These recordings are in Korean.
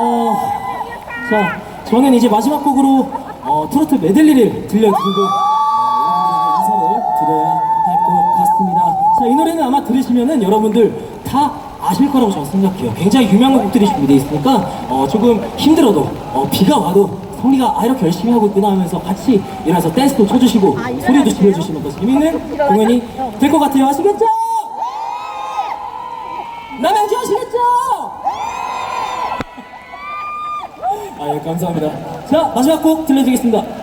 어, 자, 저는 이제 마지막 곡으로 어, 트로트 메들리를 들려드리고 어, 인사를 드려야 할 것 같습니다. 자, 이 노래는 아마 들으시면은 여러분들 다 아실 거라고 저는 생각해요. 굉장히 유명한 곡들이 준비되어 있으니까 어, 조금 힘들어도 어, 비가 와도 성리가 아 이렇게 열심히 하고 있구나 하면서 같이 일어나서 댄스도 쳐주시고 소리도 질러주시면 더 재밌는 공연이 될 것 같아요. 아시겠죠? 남양주 아시겠죠? 아, 예, 감사합니다. 자, 마지막 곡 들려드리겠습니다.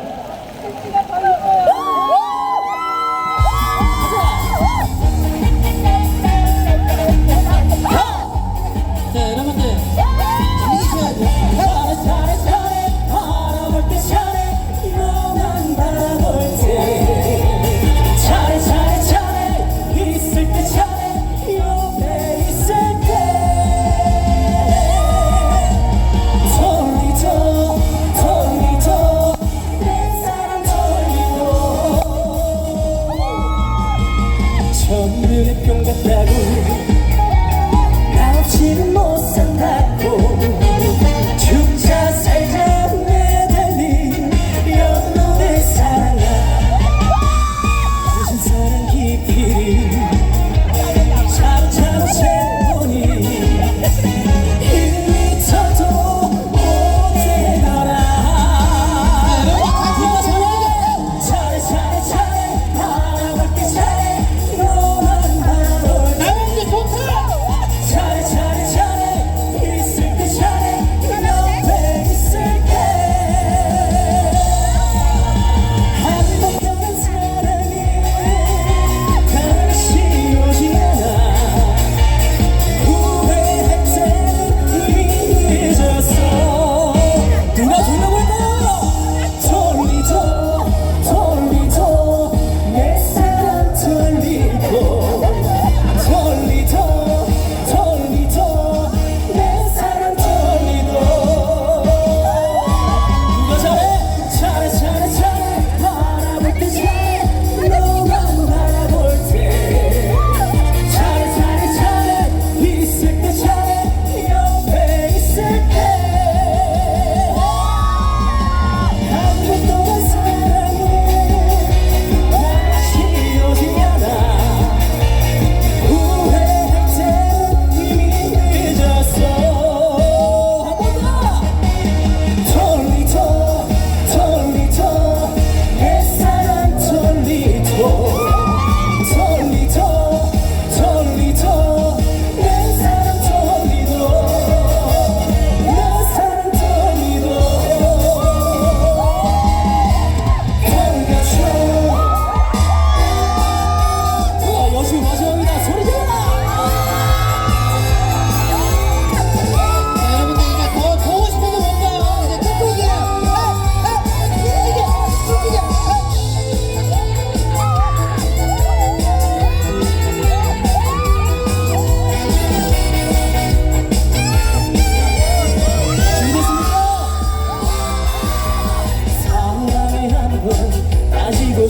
첫눈에 뿅 같다고. 나 없이는 못 산다고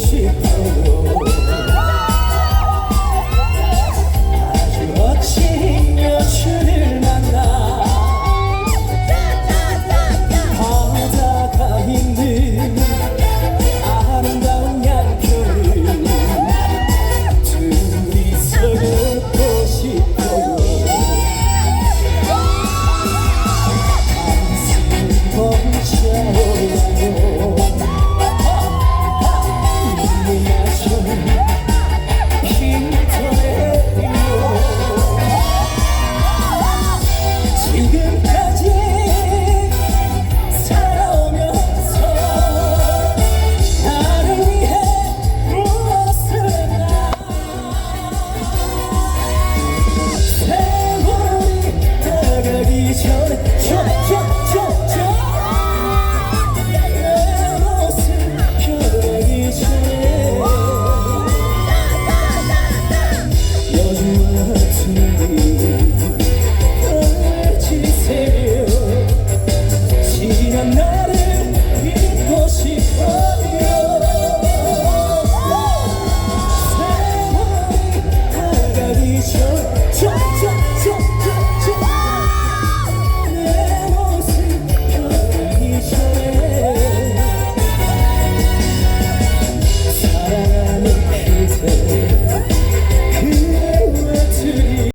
shit.